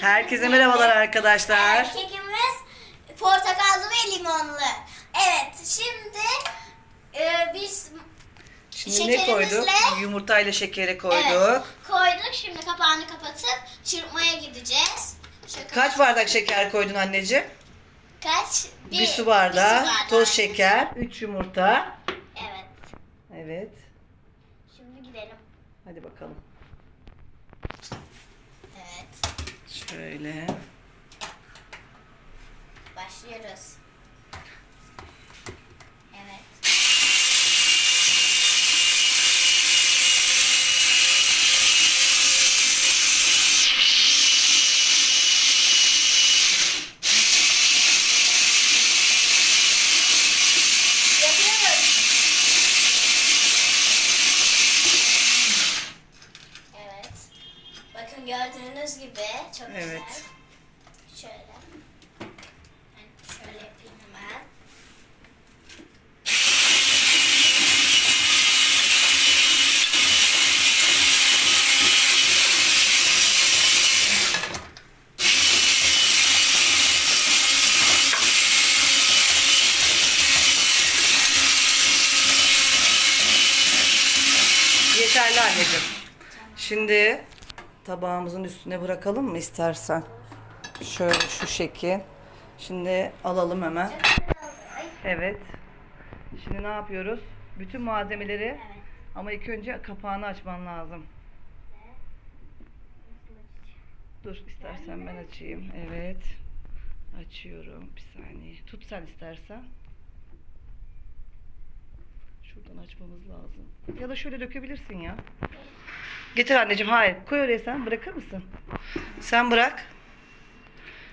Herkese merhabalar arkadaşlar. Kekimiz portakallı ve limonlu. Evet, şimdi e, biz Şimdi ne koyduk? şekerimizle- Yumurtayla şekeri koyduk. Evet, koyduk. Şimdi kapağını kapatıp çırpmaya gideceğiz. Şöyle Kaç bardak şeker koydun anneciğim? Kaç? Bir, su bardağı, bir su bardağı. toz şeker, 3 yumurta. Evet. Evet. Şimdi gidelim. Hadi bakalım. Evet. Şöyle. Başlıyoruz. Evet. Yapıyoruz. Evet. Bakın gördüğünüz gibi çok Evet. güzel. Şöyle. Ben şöyle yapayım hemen. Yeterli anneciğim. Şimdi tabağımızın üstüne bırakalım mı istersen? Şöyle şu şekil. Şimdi alalım hemen. Evet. Şimdi ne yapıyoruz? Bütün malzemeleri Evet. ama ilk önce kapağını açman lazım. Dur istersen ben açayım. Evet. Açıyorum. Bir saniye. Tut sen istersen. Şuradan açmamız lazım. Ya da şöyle dökebilirsin ya. Getir anneciğim. Hayır. Koy oraya sen. Bırakır mısın? Sen bırak.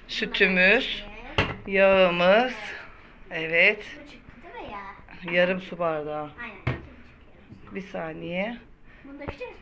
Sütümüz, yağımız. Evet. Yarım su bardağı. Aynen. Bir saniye. Bunu dökeceğiz?